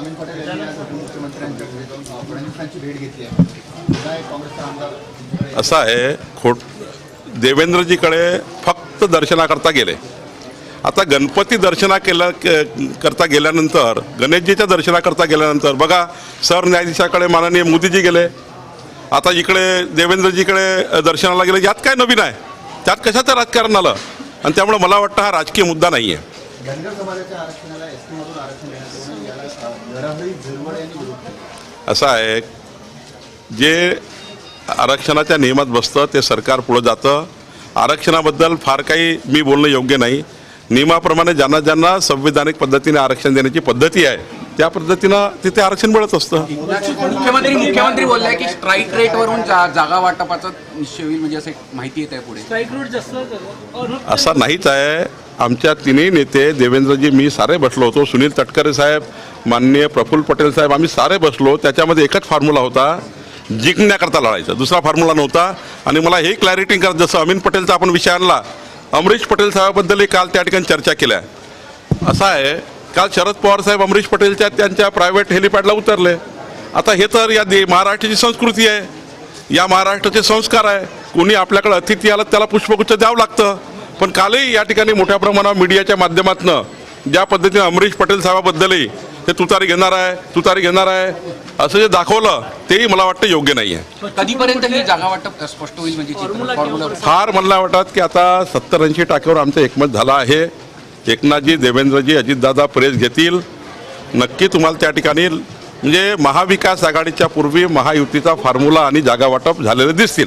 अमित पटेल यांनी आज जाऊन फडणवीसांची भेट घेतली आहे. काँग्रेसचा आमदार असं आहे खोट देवेंद्रजीकडे फक्त दर्शनाकरता गेले. आता गणपती दर्शना केल्या करता गेल्यानंतर गणेशजीच्या दर्शनाकरता गेल्यानंतर बघा सरन्यायाधीशाकडे माननीय मोदीजी गेले. आता इकडे देवेंद्रजीकडे दर्शनाला गेले. यात काय नवीन आहे? त्यात कशाचं राजकारण आलं? आणि त्यामुळे मला वाटतं हा राजकीय मुद्दा नाही आहे धनगर समाजाच्या आरक्षणाला एस आरक्षण देण्यात याला झिरवड यांनी विरोध असं आहे जे आरक्षणाच्या नियमात बसतं ते सरकार पुढं जातं. आरक्षणाबद्दल फार काही मी बोलणं योग्य नाही. नियमाप्रमाणे ज्यांना ज्यांना संविधानिक पद्धतीने आरक्षण देण्याची पद्धती आहे त्या पद्धतीनं तिथे आरक्षण मिळत असतं. मुख्यमंत्री मुख्यमंत्री बोलले की स्ट्राईक रेटवरून जा, जागा वाटपाचा निश्चय होईल म्हणजे असं माहिती येत आहे पुढे. स्ट्राईक रूट जास्त असा नाहीच आहे. आमच्या तिन्ही नेते देवेंद्रजी मी सारे बसलो होतो. सुनील तटकरे साहेब माननीय प्रफुल्ल पटेल साहेब आम्ही सारे बसलो. त्याच्यामध्ये एकच फॉर्म्युला होता जिंकण्याकरता लढायचं. दुसरा फॉर्म्युला नव्हता. आणि मला हे क्लॅरिटी करत जसं अमीन पटेलचा आपण विषय आणला अमरीश पटेल साहेबाबद्दलही काल त्या ठिकाणी चर्चा केल्या. असं आहे काल शरद पवार साहेब अमरीश पटेलच्या त्यांच्या प्रायव्हेट हेलिपॅडला उतरले. आता हे तर या दे महाराष्ट्राची संस्कृती आहे. या महाराष्ट्राचे संस्कार आहे. कोणी आपल्याकडे अतिथी आलं त्याला पुष्पगुच्छ द्यावं लागतं. पण कालही या ठिकाणी मोठ्या प्रमाणावर मीडियाच्या माध्यमातून ज्या पद्धतीने अमरीश पटेल साहेबाबद्दलही ते तुतारी घेणार आहे तुतारी घेणार आहे असं जे दाखवलं तेही मला वाटतं योग्य नाही आहे कधीपर्यंत ही जागा वाटप स्पष्ट होईल म्हणजे फार मला वाटत की आता सत्तर ऐंशी टाक्यावर आमचं एकमत झालं आहे. एकनाथजी देवेंद्रजी अजितदादा प्रेस घेतील. नक्की तुम्हाला त्या ठिकाणी म्हणजे महाविकास आघाडीच्या पूर्वी महायुतीचा फॉर्म्युला आणि जागा वाटप झालेले दिसतील.